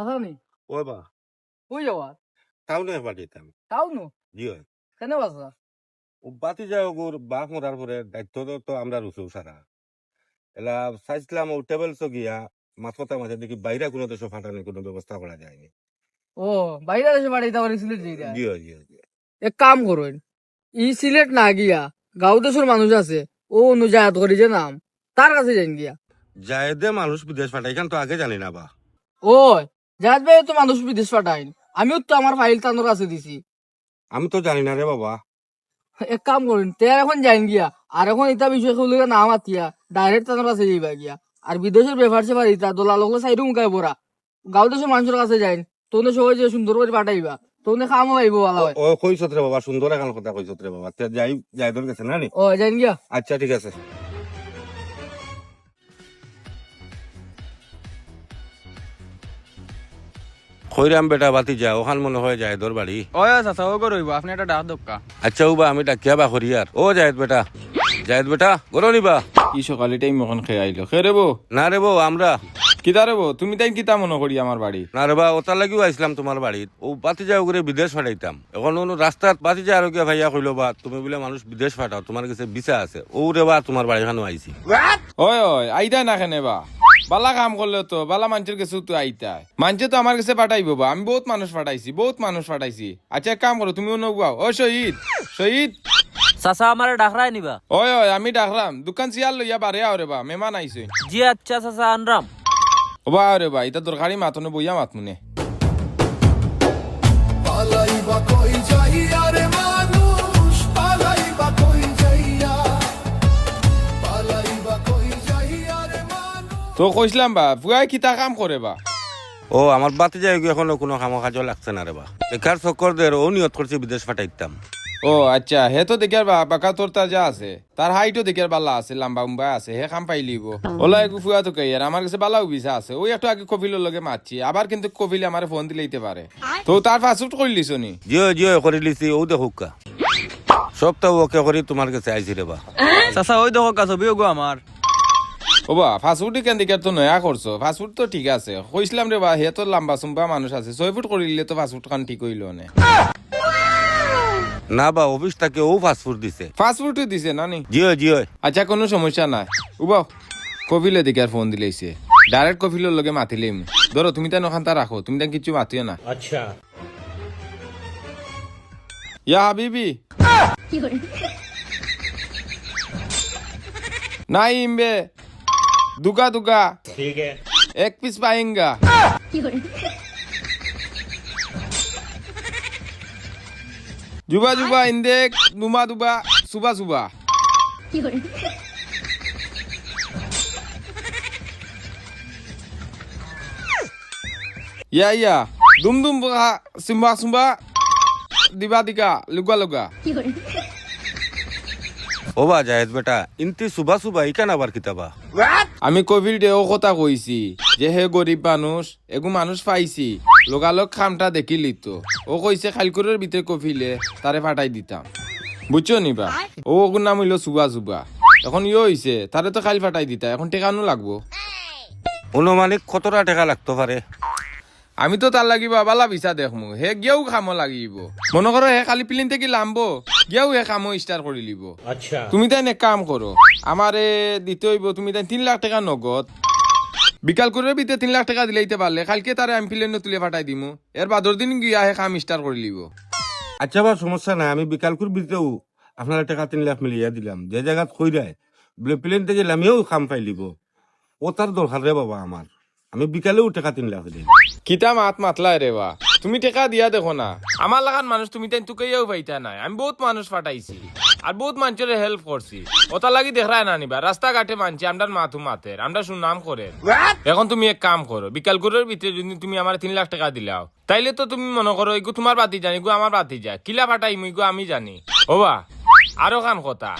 হাসা ওই বা? ওই যাওয়া টাউনে পাঠিয়েতাম নো জি হয়। কেন বাসা ও বাতি যাও ওর বাঘ মরার পরে দায়িত্ব তো তো আমরা রুসু সারা। এলা চাইছিলাম ও টেবিল গিয়া মাথা মাঝে দেখি বাইরে কোনো দেশে ফাটানোর কোনো ব্যবস্থা করা যায়নি। ও বাইরে এসে বাড়িতে আবার সিলেট জি জি জি এক কাম করুন ই সিলেট না গিয়া গাঁও দেশের মানুষ আছে ও অনুযায়ত করি যে নাম তার কাছে যাই গিয়া। জায়দে মানুষ বিদেশ পাঠাই এখান তো আগে জানি না বা। ও জাহাজ ভাই তো মানুষ বিদেশ পাঠাইন। আমিও তো আমার ফাইল তানোর কাছে দিছি। আমি তো জানি না রে বাবা। এক কাম করুন তে এখন যাই গিয়া আর এখন ইটা বিষয় খুলে নাম আতিয়া ডাইরেক্ট তানোর কাছে যাইবা গিয়া। আর বিদেশের ব্যাপার সেবার ইটা দোলা লোক সাইডে মুখাই পড়া গাঁও দেশের মানুষের কাছে যাইন তোনে সবাই যে সুন্দর করে পাঠাইবা তোনে খামও পাইব ভালো হয়। ও কইছত রে বাবা সুন্দর এখন কথা কইছত রে বাবা। তে যাই যাই তোর গেছে না নি? ও যাইন গিয়া। আচ্ছা ঠিক আছে। খৈরাম বেটা বাতি যা ওখান মনে হয় যায় তোর বাড়ি ওই চাচা ও করইব আপনি একটা ডাক দক্কা আচ্ছা উবা আমি ডাকিয়া বা হরিয়ার ও জায়দ বেটা। জায়দ বেটা গরো নিবা। ই সকালে টাইম মখন খেয়ে আইলো খেয়ে রেবো না রে বউ আমরা। কিতা রেবো তুমি তাই কিতা মনে করি আমার বাড়ি না রে বা ওটার লাগিও আইছিলাম তোমার বাড়িত ও বাতি যাও করে বিদেশ পাঠাইতাম এখন কোনো রাস্তাত বাতি যা আর গিয়া ভাইয়া কইলো বা তুমি বলে মানুষ বিদেশ পাঠাও তোমার কাছে ভিসা আছে। ও রে বা তোমার বাড়ি খানো আইছি ওই ওই আইতা না কেনে বা? বালা কাম করলে তো বালা মানুষের কাছে তো আইতাই মানুষে তো আমার কাছে পাঠাইব বা আমি বহুত মানুষ পাঠাইছি বহুত মানুষ পাঠাইছি। আচ্ছা এক কাম করো তুমি অন্য গুয়াও ও শহীদ শহীদ। চাচা আমার ডাকরাই নিবা? ওই ওই আমি ডাকলাম দোকান চিয়ার লইয়া বারে আও রে বা মেমান আইছে। জি আচ্ছা চাচা আনরাম। ও বা রে বা এটা দরকারি মাতনে বইয়া মাতমুনে। পালাইবা কই যাইয়া রে তো কইছিলাম বা ফুয়াই কিতা কাম করে বা? ও আমার বাতি যাই এখনও কোনো কামো কাজও লাগছে না রে বা। বেকার চক্কর দের ও নিয়ত করছে বিদেশ পাঠাইতাম ও আচ্ছা হে তো দেখার বা বাকা তোর তা যা আছে। তার হাইটও দেখার বালা আছে লম্বা উম্বা আছে হে কাম পাই লিব। ওলা একটু ফুয়া তো কাইয়ার আমার কাছে বালাও বিছা আছে। ওই একটু আগে কপিলের লগে মারছি আবার কিন্তু কপিলে আমার ফোন দিলেইতে পারে তো তার পাসপোর্ট করলিস নি? জিও জিও করে লিছি ও দেখুক কা সপ্তাহ ওকে করি তোমার কাছে আইছি রে বা। চাচা ওই দেখো কাছ গো আমার ও বা ফাস্টফুড কেন দেখার তো নয়া করছ ফাস্টফুড তো ঠিক আছে। কইছিলাম রে বা হে তো লম্বা সুম্বা মানুষ আছে। ছয় ফুট করিলে তো ফাস্টফুড খান ঠিক হইল নে না বা অফিস থেকে ও ফাস্টফুড দিছে। ফাস্টফুডও দিছে না নি? জিও জিও আচ্ছা কোনো সমস্যা নাই। উবাও কপিলে দেখে আর ফোন দিলেইছে ডাইরেক্ট কপিলের লগে মাতিলেম ধরো তুমি তাই নখান রাখো তুমি তাই কিছু মাতিও না। আচ্ছা। ইয়া হাবিবি। নাই ইমবে। दुगा दुगा ठीक है एक पीस पाएंगा जुबा जुबा इंदे नुमा दुबा सुबह सुबह या या दुम दुम सिम्बा सुम्बा दिबा दिका लुगा लुगा luga. ও বা জায়েদ বেটা ইনতি সুবা সুবা ইকান আবার কিতাবা। আমি কোভিড ডে ও কথা কইছি যে হে গরিব মানুষ এগু মানুষ পাইছি লোকালোক খামটা দেখিলি তো। ও কইছে খালকুরের ভিতরে কফিলে তারে ফাটাই দিতাম। বুঝছ নিবা ও ওগুর নাম হইল সুবা সুবা। এখন ইয়ে হইছে তারে তো খালি ফাটাই দিতা এখন টেকানো লাগবো। অনুমানিক কতটা টাকা লাগতে পারে? আমি তো তার লাগিব বালা বিচা দেখমু হে গিয়েও খামো লাগিব। মনে করো হে খালি প্লেন থেকে লামবো? গিয়েও হে খামো স্টার করে লিব। তুমি তাই এক কাম করো আমারে দিতে হইব তুমি তাই তিন লাখ টাকা নগদ। বিকাল করে ভিতরে তিন লাখ টাকা দিলেইতে পারলে কালকে তারে আমি প্লেনে তুলে ফাটাই দিমু। এর বাদর দিন গিয়া হে খাম স্টার করে লিব। আচ্ছা বা সমস্যা নাই। আমি বিকালকুর বিতেও আপনার টাকা তিন লাখ মিলিয়ে দিলাম। যে জায়গাত কই দেয় বলে প্লেন থেকে লামিয়েও খাম পাইলিব ও তার দরকার রে বাবা আমার আমি বিকালেও টাকা তিন লাখ দিই কিতা মাত মাতলা রে বা। তুমি টেকা দিয়া দেখো না। আমার লাগান মানুষ তুমি তাই তুকাইয়াও পাইতা নাই। আমি বহুত মানুষ পাঠাইছি আর বহুত মানুষের হেল্প করছি ওটা লাগি দেখায় না নিবা। রাস্তা ঘাটে মানছি আমরা মাথু মাতের আমরা সুনাম করে এখন তুমি এক কাম করো বিকাল করের ভিতরে যদি তুমি আমার তিন লাখ টাকা দিলাও তাইলে তো তুমি মনে করো এগু তোমার বাতি জানি গো আমার বাতি যা কিলা ফাটাই মুই গো আমি জানি। ওবা আরও খান কথা।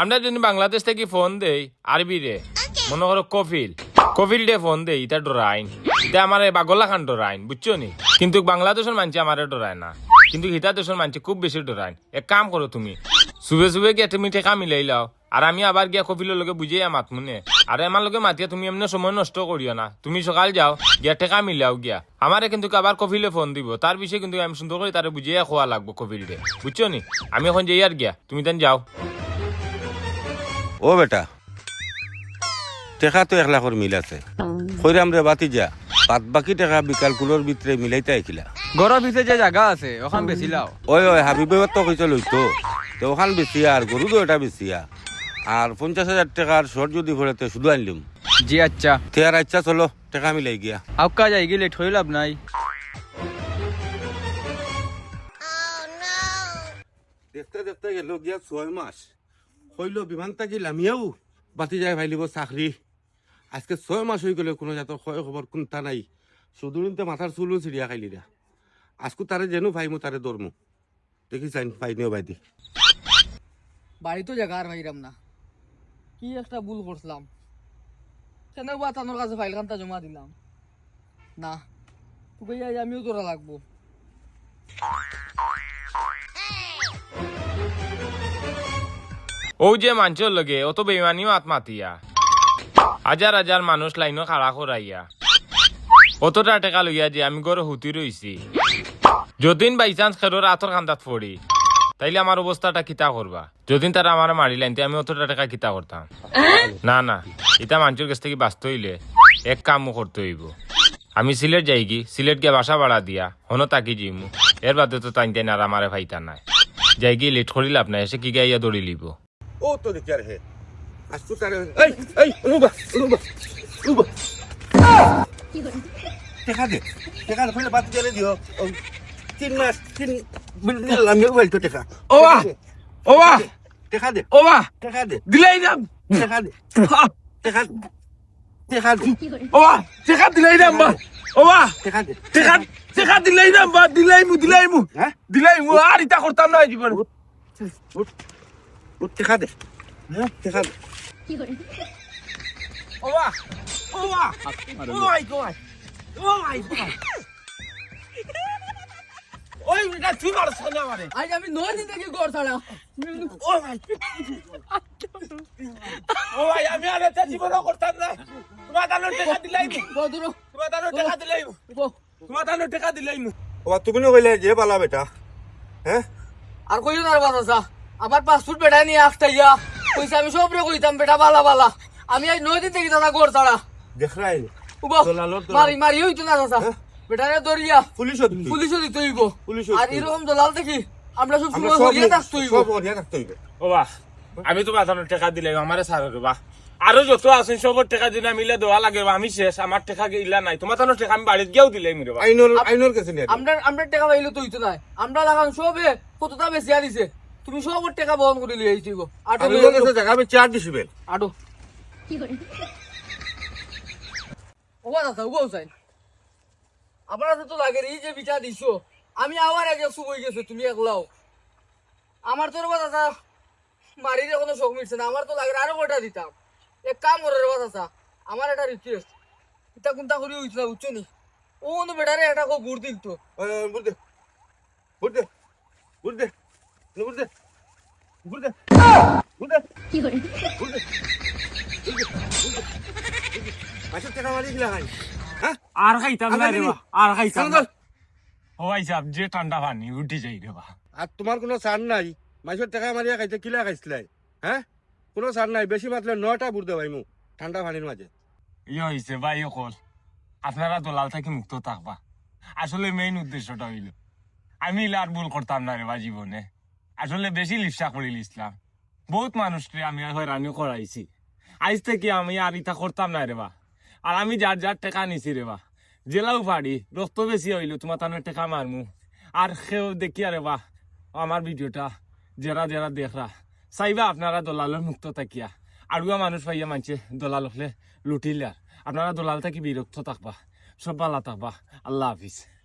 আমরা যদি বাংলাদেশ থেকে ফোন দেই আরবি রে মনে করো কফিল। কফিল ডে ফোন দেই এটা ডরাইন। এটা আমার বাগলা খান ডরাইন, বুঝছ নি? কিন্তু বাংলাদেশের মানছি আমার ডরায় না। কিন্তু হিতা দেশের মানছি খুব বেশি ডরাইন এক কাম করো তুমি সুবে সুবে গিয়ে তুমি ঠেকা মিলাই লাও। আর আমি আবার গিয়া কফিলের লগে বুঝিয়ে মাত মনে আরে আমার লোকে মাতিয়া তুমি এমনি সময় নষ্ট করিও না। তুমি সকাল যাও, গিয়া টেকা মিলাও গিয়া। আমারে কিন্তু আবার কফিলে ফোন দিব। তার বিষয়ে কিন্তু আমি সুন্দর করে তারে বুঝিয়ে খোয়া লাগবো কফিলরে বুঝছ নি? আমি এখন যাই আর গিয়া, তুমি তেন যাও। ও বেটা। টেকা তো এক লাখর মিল আছে। খৈরাম রে বাতি যা। বাদ বাকি টেকা বিকাল কুলোর ভিতরে মিলাইতে আইকিলা ঘরের পিছে যে জায়গা আছে ওখান বেশি লাও। ওই ওই হাবিবে তো কইতে লইতো তো। ওখান বেশিয়া আর গরু তো এটা বেশিয়া আর পঞ্চাশ হাজার টাকার শর্ট যদি পড়ে তো শুধু আনলিম। জি আচ্ছা। তে আর আচ্ছা চলো টাকা মিলাই গিয়া। আউকা যাই গেলে ঠই লাভ নাই। দেখতে দেখতে গেল গিয়া ছয় মাস। হইল বিমান তাকি লামিয়াও বাতি যায় ভাইলিব চাকরি আজকে ছয় মাস হয়ে গেলে কোনো জাতর খয় খবর কোনটা নাই। সুদূরিনতে মাথার চুলো চিড়িয়া খাইলি রা আজকু তারে যেন ভাইমু তারে দরমু দেখি চাইন পাইনিও বাইদি বাড়ি তো জায়গা আর ভাইরাম না। কি একটা ভুল করছিলাম কেন বা তানোর কাছে ফাইল খানটা জমা দিলাম। না তোকে যাই আমিও তোরা লাগবো। ও যে মাঞ্চর লগে অত বেমানিও আত্মাতিয়া হাজার হাজার মানুষ লাইনও খাড়া করাইয়া অতটা টেকা লইয়া যে আমি গড়ে হুতি রইছি যদিন বাই চান্স খেরোর আতর খান্দাত পড়ি তাইলে আমার অবস্থাটা কিতা করবা যদিন তারা আমার মারি লাইনতে আমি অতটা টাকা কিতা করতাম না না এটা মানুষের কাছ থেকে বাঁচতে হইলে এক কামও করতে হইব আমি সিলেট যাই কি সিলেট গিয়ে বাসা ভাড়া দিয়া হনো তাকি জিমু। এর বাদে তো টাইন টাইন আর আমারে ভাইতা নাই। যাই গিয়ে লেট করি লাভ নাই, এসে কি গাইয়া দৌড়ি লিব। ও তো দেখি আর হে। আজকু তারে এই টেকা দে টেকা দে দিও। তিন মাস তিন ওবা টেকা। দে ওবা টেকা দে দিলাই দাম টেকা দে টেকা টেকা দে। ওবা টেকা দিলাই দাম বা ওবা টেকা দে। দিলাই দাম বা দিলাই মু দিলাই মু। হ্যাঁ? দিলাই মু আর ইটা করতাম না জীবন। উঠ দে। হ্যাঁ টেকা দে। ওবা ওবা ও মাই গড ও মাই গড ওই এটা তুই মারছ না আমারে। আজ আমি নয় থেকে গড় ছাড়া। ও মাই ও ভাই আমি আর এটা জীবন করতাম না। তোমার দানো টেকা দিলাই মু। বদরো তোমার দানো টেকা দিলাই মু। তোমার দানো টেকা দিলাই মু। ও তুমি ন কইলে যে বালা বেটা হ্যাঁ? আর কইও না বাবা চা পাসপোর্ট বেটা নিয়ে আসতে পয়সা আমি সব রে কইতাম বেটা বালা বালা। আমি নয় দিন থেকে দাদা গড় ছাড়া। দেখ রাই উবো দলালর দলাল। মারি মারি হইতো না দাদা। বেটা রে দরিয়া। পুলিশ পুলিশও দিতে হইব। পুলিশও আর এরকম দলাল দেখি আমরা সব সময় হইয়া থাকতে হইব। সব হরিয়া থাকতে হইবে। ও বাহ আমি তো বাজানো টাকা দিলাই আমারে সারে বাহ। আরও যত আছেন সবর টাকা দিলে মিলে দেওয়া লাগে আমি শেষ আমার টাকা ইলা নাই। তোমার তানো টাকা আমি বাড়িতে গিয়েও বাহ আইনর আইনর কাছে নিয়ে আমরা আমরা টাকা পাইলে তো হইতো না। আমরা লাগান সবে কতটা বেশি আনিছে তুমি সব টাকা বহন করে লিয়ে আইছিব আটো আমি লিয়ে কাছে জায়গা আমি চার দিছি বেল। আটো। ওবা দাদা ওবা চাই আপনার তো লাগে এই যে বিচার দিছো আমি আবার আগে শুভ গেছে তুমি একলাও। আমার তো রে দাদা মারির কোনো শখ মিটছে না আমার তো লাগে আরও কটা দিতাম। এক কাম করে রে দাদা আমার একটা রিকোয়েস্ট এটা কোনটা করি হইছিল বুঝছ নি? ও বেটারে এটা কো গুড় দিল তো। টাকা মারি দিলা আর খাইতাম না রে বাহ, আর খাইতাম না। ও সাহেব যে ঠান্ডা পানি উঠি যাই রে আর তোমার কোনো সার নাই? মাইসের টাকা মারিয়া খাইতে কিলা খাইছিলাই? হ্যাঁ? কোনো সার নাই বেশি মাতলে নয়টা বুড়তে ভাই মু ঠান্ডা পানির মাঝে। ইয়ে হয়েছে ভাই অকল আপনারা দলাল থেকে মুক্ত থাকবা। আসলে মেইন উদ্দেশ্যটা হইল আমি আর ভুল করতাম না রে বা জীবনে। আসলে বেশি লিপসা করে লিসলাম বহুত মানুষকে আমি হয়রানি করাইছি। আজ থেকে আমি আর ইটা করতাম না রে বা। আর আমি যার যার টেকা নিছি রে বা। জেলাও পারি, রক্ত বেশি হইল, তোমার তানের টেকা মারমু। আর সেও দেখি আরে বা, আমার ভিডিওটা যারা যারা দেখরা, চাইবা আপনারা দলালের মুক্ত থাকিয়া। আরুয়া মানুষ পাইয়া মানছে দলাল হলে লুটিলে। আপনারা দলাল থাকি বিরক্ত থাকবা। সব ভালো থাকবা। আল্লাহ হাফিজ।